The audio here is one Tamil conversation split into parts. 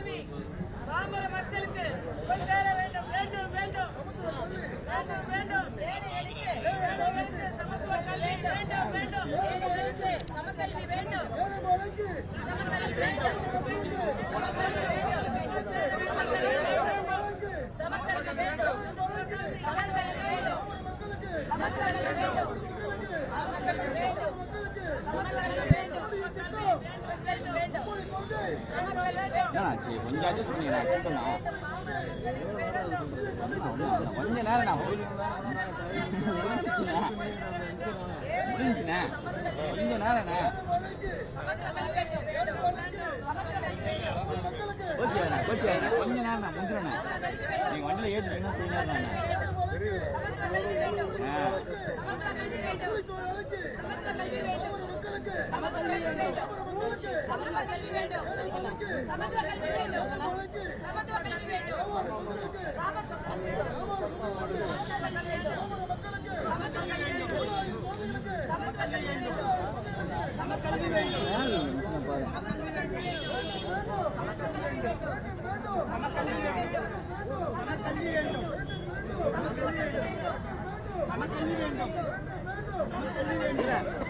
கல்வி பாமர மக்களுக்கு போய் சேர வேண்டும் வேண்டும் வேண்டும் வேண்டும் வேண்டும் சமத்துவ கல்வி வேண்டும் வேண்டும் சமக்கல்வி வேண்டும் சமக்கல்வி வேண்டும் என்னாச்சு கொஞ்சம் அட்ஜஸ்ட் பண்ணி நான் கூப்பிடலாம் கொஞ்ச நேரம் நான் முடிஞ்சுண்ணே கொஞ்ச நேரண்ணே கோச்சி வேணா கோச்சி வேணா கொஞ்ச நேரம் நான் முடிஞ்சிடண்ணே நீங்கள் வண்டியில் ஏற்றிட்டீங்கன்னா கொஞ்ச நேரம் தானே ஆ மக்களுக்கு சமக்கல்வி வேண்டும் சமக்கல்வி வேண்டும் சமக்கல்வி வேண்டும் சமக்கல்வி வேண்டும்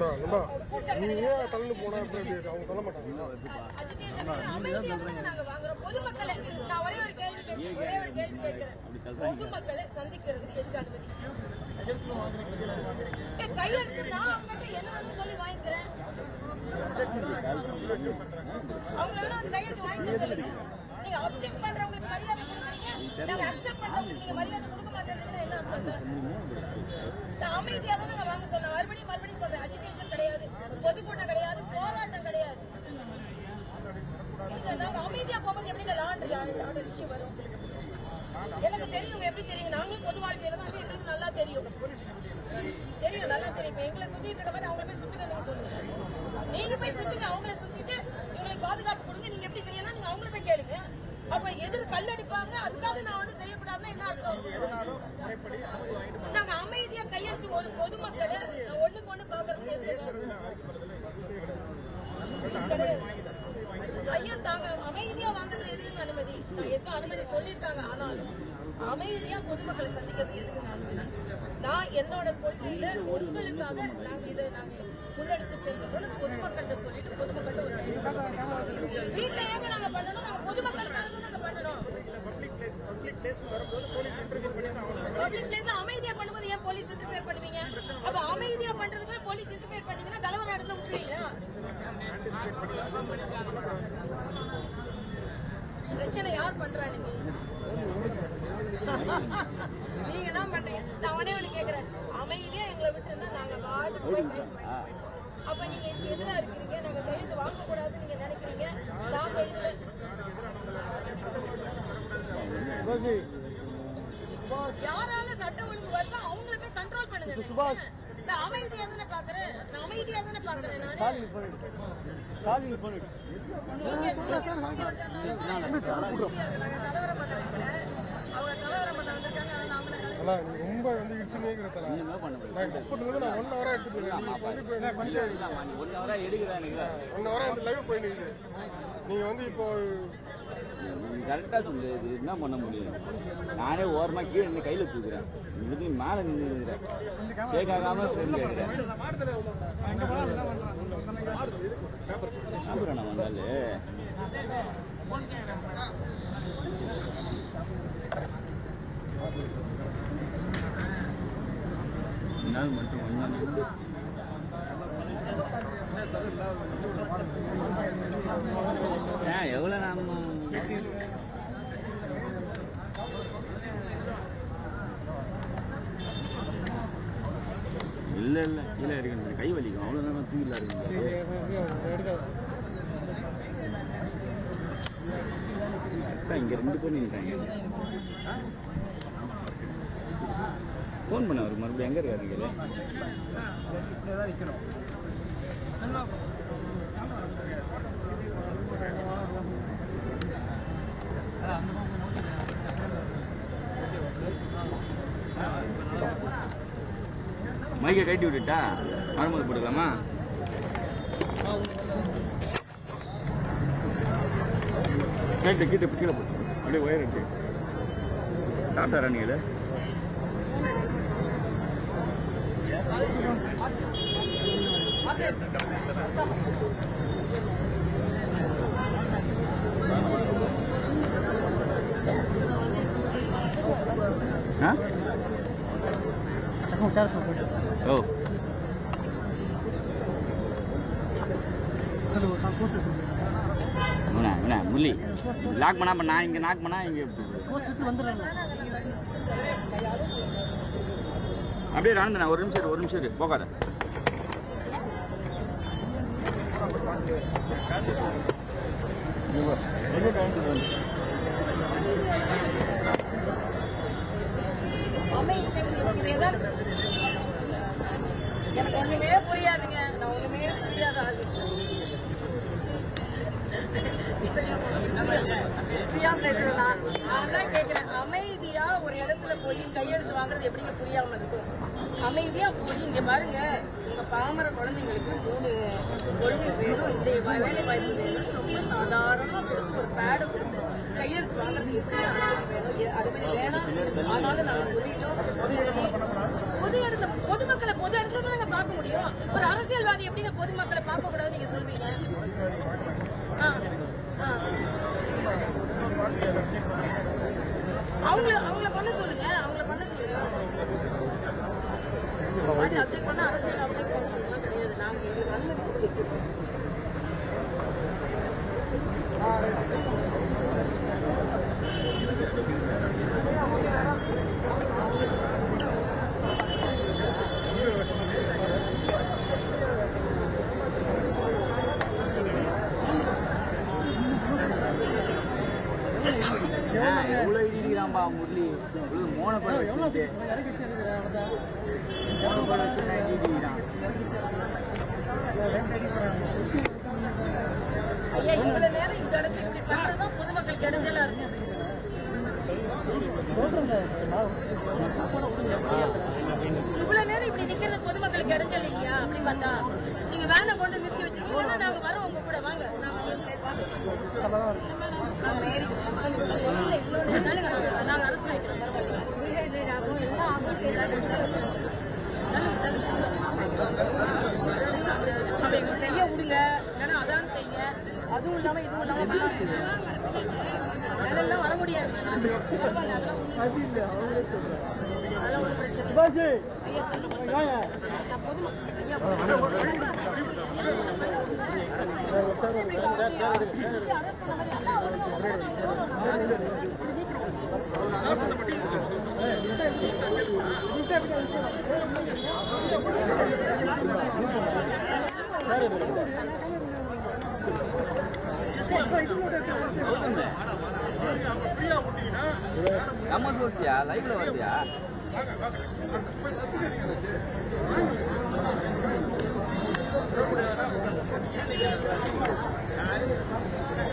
நம்ம நீ ஏன் தள்ளு போனா அப்படி அவங்க சொல்ல மாட்டாங்களா பொதுமக்களை சந்திக்கிறதுக்கு எதுக்கு அனுமதி? கையெழுத்து நான் அவங்ககிட்ட என்ன சொல்லி வாங்கிக்கிறேன். அவங்கள வந்து கையெழுத்து வாங்கிக்க சொல்லுங்க. நீங்க அப்செக்ட் பண்றவங்களுக்கு மரியாதை கொடுக்குறீங்க. அக்செப்ட் பண்றவங்களுக்கு மரியாதை என்ன அர்த்தம் சார்? நான் அமைதியாக பொதுக்கூட்டம் கிடையாது போராட்டம் கிடையாது. அமைதியா போகும்போது எப்படி லாண்டரி ஆர்டர் வரும்? எனக்கு தெரியும் எப்படி தெரியும்? நாங்களும் பொது வாழ்க்கையில தான் எங்களுக்கு நல்லா தெரியும். தெரியும் நல்லா தெரியும். எங்களை சுத்திட்டு இருக்க மாதிரி அவங்க போய் சுத்துங்க நீங்க சொல்லுங்க. நீங்க போய் சுத்துங்க அவங்கள சுத்திட்டு இவங்களுக்கு பாதுகாப்பு கொடுங்க. நீங்க எப்படி செய்யலாம் நீங்க அவங்கள போய் கேளுங்க. அப்ப எதிர் கல் அடிப்பாங்க அதுக்காக நான் ஒண்ணு செய்யக்கூடாதுன்னா என்ன அர்த்தம்? நாங்க அமைதியா கையெழுத்து ஒரு பொதுமக்களை ஒண்ணுக்கு ஒண்ணு பாக்குறது வாங்குறது ஐயா தாங்க அமைதியா வாங்குறதுல எதுக்கு அனுமதி? நான் எப்ப அனுமதி சொல்லியிருக்காங்க ஆனாலும் அமைதியா பொதுமக்களை சந்திக்கிறது எதுக்கு அனுமதி? நான் என்னோட கொள்கையில உங்களுக்காக நாங்க இதை நாங்க முன்னெடுத்து செல்கிறோம் பொதுமக்கள்கிட்ட சொல்லிட்டு பொதுமக்கள்கிட்ட ஒரு வீட்டுல ஏங்க நாங்க பண்ணணும்? நாங்க பொதுமக்களுக்காக நாங்க பண்ணணும். பப்ளிக் பிளேஸ்ல அமைதியா பண்ணும்போது ஏன் போலீஸ் இன்டர்ஃபியர் பண்ணுவீங்க? அப்ப அமைதியா பண்றதுக்கு போலீஸ் இன்டர்ஃபியர் பண்ணீங்கன்னா பிரச்சனை யார் பண்றா நீங்க நீங்க தான் பண்றீங்க. நான் உடனே ஒண்ணு கேக்குறேன். அமைதியா எங்களை விட்டு இருந்தா நாங்க பாட்டு போய் கைது. அப்ப நீங்க இதுக்கு எதிரா இருக்கிறீங்க? நாங்க கைது வாங்க கூடாதுன்னு நீங்க நினைக்கிறீங்க? இதுல ரோஜி யாரால சட்டம் ஒழுங்கு வருதோ அவங்கள போய் கண்ட்ரோல் பண்ணுங்க. சுபாஷ். நான் அமைதியா தானே பாக்குறேன்? நான் அமைதியா தானே பாக்குறேன் நானு? ரொம்ப வந்து இடிச்சுனே இருக்கிறதா முப்பத்துல நான் ஒன் ஹவரா எடுத்துட்டு கொஞ்சம் ஒன் ஹவரா எடுக்கிறேன் ஒன் லைவ் போயிட்டு நீங்க வந்து இப்போ கரெக்டாக சொல்லு. இது என்ன பண்ண முடியும்? நானே ஓரமாக கீழே நின்று கையில் தூக்குறேன். இதுக்கு மேலே நின்றுக்கிறேன் ஷேக் ஆகாமல் கேட்குறேன் சாப்பிட்றேன் வந்தாலே? என்னால் மட்டும் ஒன்றா ஏன் எவ்வளோ நாம இல்லை இல்லை கீழே இருக்கு கை வலிக்கும். அவ்வளோதான் தூக்கில இருக்கு இங்கே ரெண்டு பேர் நின்றாங்க ஃபோன் பண்ண அவருக்கு மறுபடியும் எங்கே இருக்காரு மைக்கை கட்டி விட்டுட்டா? மறுமது போட்டுக்கலாமா? கேட்டு கீட்டு கீழே போட்டு. அப்படியே ஒயர் இருக்கு சாப்பிட்டாரா நீங்கள் ஆ? ஓ இவனா இவனா முள்ளி லாக் பண்ணா அப்ப நான் இங்கே நாக் பண்ணா இங்கே அப்படியே ராணுந்தண்ணா ஒரு நிமிஷம் ஒரு நிமிஷம் போகாத ஏதாவது எனக்கு ஒண்ணுமே புரியாதுங்க. நான் ஒண்ணுமே புரியாத ஆளு. புரியாம நான் நான் தான் கேட்கிறேன் அமைதியா ஒரு இடத்துல போய் கையெழுத்து வாங்குறது எப்படிங்க புரியாம இருக்கும்? அமைதியா போய் இங்க பாருங்க. உங்க பாமர குழந்தைங்களுக்கு மூணு கொள்கை வேணும். இந்த வேலை வாய்ப்பு வேணும். ரொம்ப சாதாரணமா கொடுத்து ஒரு பேடு கொடுத்து கையெழுத்து வாங்குறது எப்படி அனுமதி வேணும்? எ- அனுமதி வேணாம். ஆனாலும் நாங்க சொல்லிட்டோம் சரி பொது இடத்துல பொதுமக்களை பொது இடத்துல தான் நாங்க பார்க்க முடியும். ஒரு அரசியல்வாதி எப்படிங்க பொதுமக்களை பார்க்க கூடாது நீங்க சொல்றீங்க ஆ, ஆ. அவங்கள அவங்கள பண்ண சொல்லுங்க அவங்கள பண்ண சொல்லுங்க பாட்டி அப்ஜெக்ட் பண்ண அரசியல் அப்ஜெக்ட் பண்ணுறதுலாம் கிடையாது நாங்க எங்களுக்கு நல்லது கொடுக்கிறோம். எவ்வளோ இடிக்கிறான்பா முரளி இவ்வளோ மோன படம் வச்சுட்டு மோன படம் வச்சு இடிக்கிறான் ஐயா இவ்வளவு நேரம் இந்த இடத்துல இப்படி பண்றதுதான் பொதுமக்கள் இடைஞ்சலா இருக்கு. இவ்வளவு நேரம் இப்படி நிக்கிறது பொதுமக்களுக்கு இடைஞ்சல் இல்லையா? அப்படி பார்த்தா நீங்க வேனை கொண்டு நிறுத்தி வச்சிருக்கீங்கன்னா நாங்க வரோம் உங்க கூட. வாங்க நாங்க வந்து வாங்க. நாங்க ஏறி சொல்லுங்க, இவ்வளவு நேரம் நாளைக்கு நாங்க அரசு வைக்கிறோம் சுயநீர் ஆகும் எங்களுக்கு செய்ய விடுங்க இல்லைன்னா அதான் செய்ய அதுவும் இல்லாம இதுவும் இல்லாம. அதெல்லாம் வர முடியாது அதெல்லாம் ஒண்ணும் பிரச்சனை. ஐயா, சொல்லுங்க. நம்ம சோர்ஸியா லைவ்ல வருதியா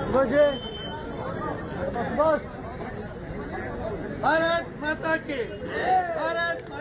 சுபாஷே. பாரத் மாதா கி. பாரத்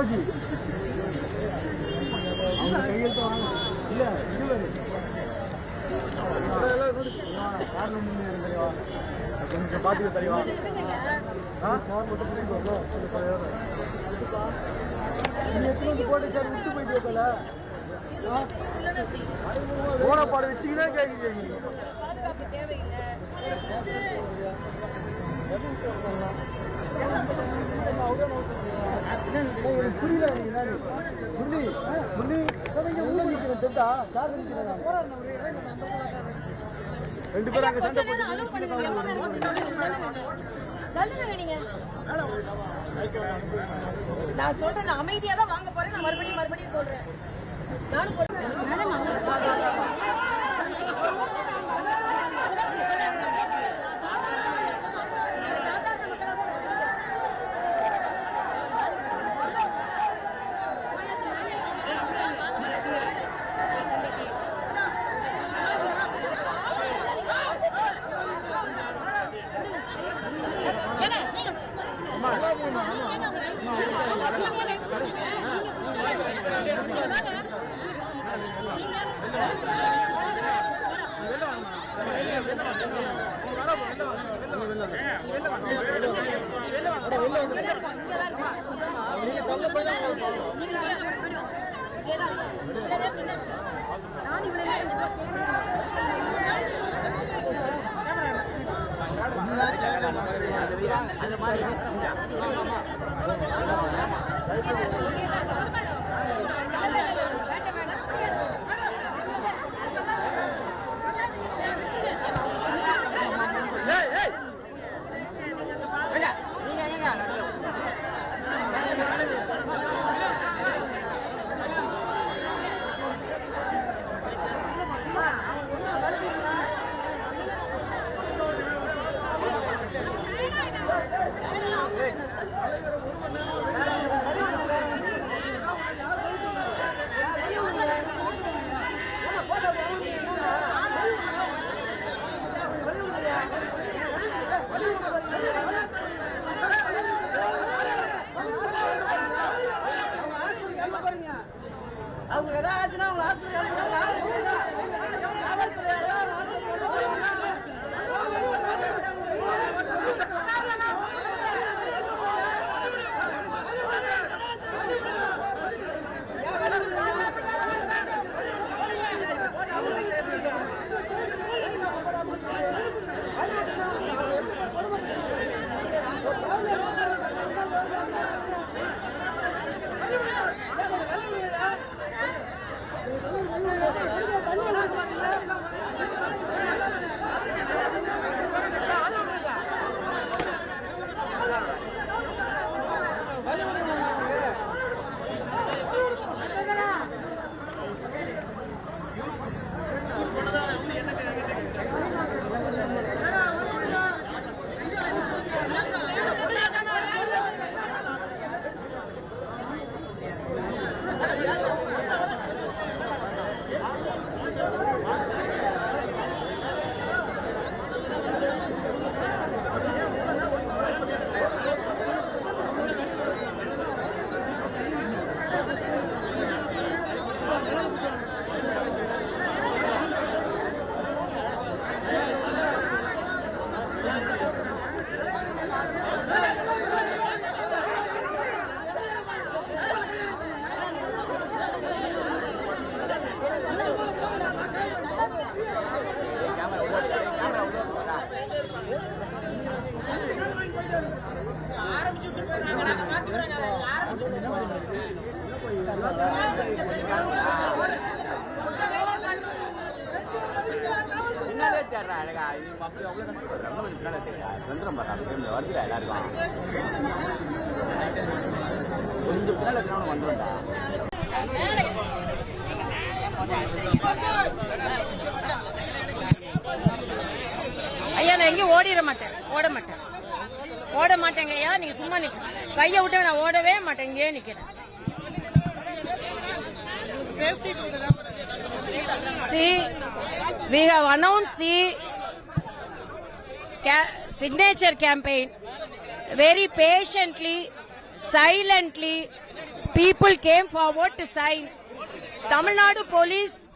சிவாஜி. அவங்க கையெழுத்து வாங்க. இல்லை இருபது காரணம் தெரியவா கொஞ்சம் பார்த்துக்க தெரியவா போட்டு சார் போயிட்டு போல ஓனப்பாடு வச்சுக்கினா கேட்குறீங்க ரெண்டு பேரும் அங்க சண்டை போட்டு பண்ணுங்க எவ்வளவு நேரம் தள்ளுங்க நீங்க. நான் சொல்றேன் நான் அமைதியா தான் வாங்க போறேன். நான் மறுபடியும் மறுபடியும் சொல்றேன். நானும் அந்த மாதிரி ஐயா நான் எங்கேயும் ஓடிட மாட்டேன். ஓட மாட்டேன். ஓட மாட்டேங்க ஐயா நீங்க சும்மா நிக்க கையை விட்டு நான் ஓடவே மாட்டேன் இங்கேயே நிக்கிறேன். See, we have announced the signature campaign very patiently, silently. People came forward to sign. Tamil Nadu police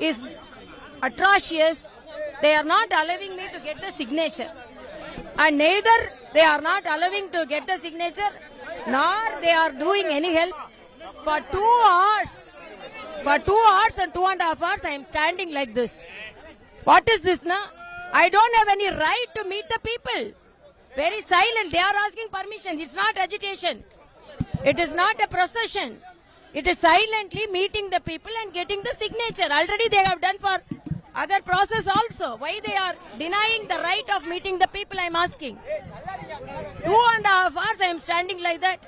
is atrocious. They are not allowing me to get the signature. And neither they are not allowing to get the signature, nor they are doing any help. For two hours, for two hours and two and a half hours, I am standing like this. What is this now? I don't have any right to meet the people. Very silent. They are asking permission. It's not agitation. It is not a procession. It is silently meeting the people and getting the signature. Already they have done for other process also. Why they are denying the right of meeting the people, I am asking. Two and a half hours I am standing like that.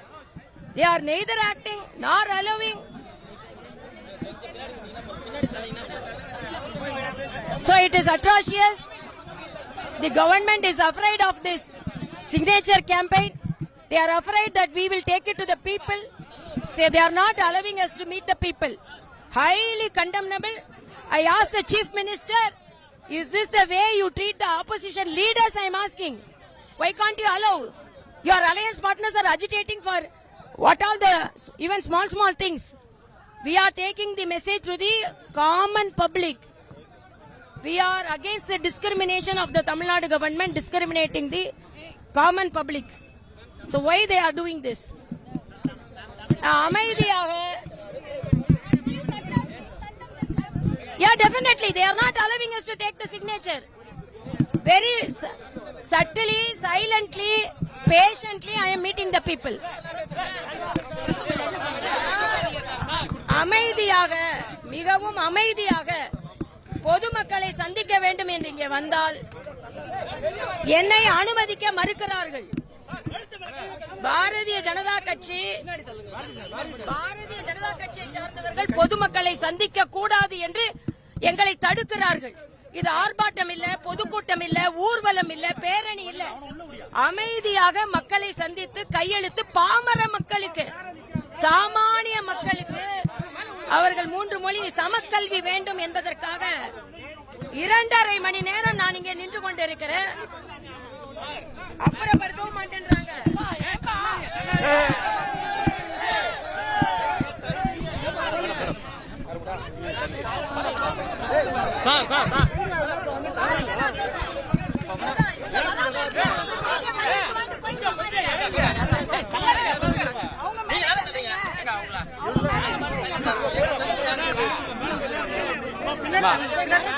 They are neither acting nor allowing. So it is atrocious. The government is afraid of this signature campaign. They are afraid that we will take it to the people. Say they are not allowing us to meet the people. Highly condemnable. I asked the chief minister, is this the way you treat the opposition leaders? I am asking. Why can't you allow? Your alliance partners are agitating for what all the even small small things. We are taking the message to the common public. We are against the discrimination of the Tamil Nadu government discriminating the common public. So why they are doing this? அமைதியாக Yeah, definitely. They are not allowing us to take the signature. Very su- subtly, silently, patiently, I am meeting the people. அமைதியாக மிகவும் அமைதியாக பொதுமக்களை சந்திக்க வேண்டும் என்று இங்கே வந்தால் என்னை அனுமதிக்க மறுக்கிறார்கள். பாரதிய ஜனதா கட்சி பாரதிய ஜனதா கட்சியை சார்ந்தவர்கள் பொதுமக்களை சந்திக்க கூடாது என்று எங்களை தடுக்கிறார்கள். இது ஆர்ப்பாட்டம் இல்ல பொதுக்கூட்டம் இல்ல ஊர்வலம் இல்ல பேரணி இல்ல. அமைதியாக மக்களை சந்தித்து கையெழுத்து பாமர மக்களுக்கு சாமானிய மக்களுக்கு அவர்கள் மூன்று மொழி சமக்கல்வி வேண்டும் என்பதற்காக இரண்டரை மணி நேரம் நான் இங்கே நின்று கொண்டிருக்கிறேன் அப்புறப்படுத்தவும் மாட்டேன்றாங்க போயிட்டாங்க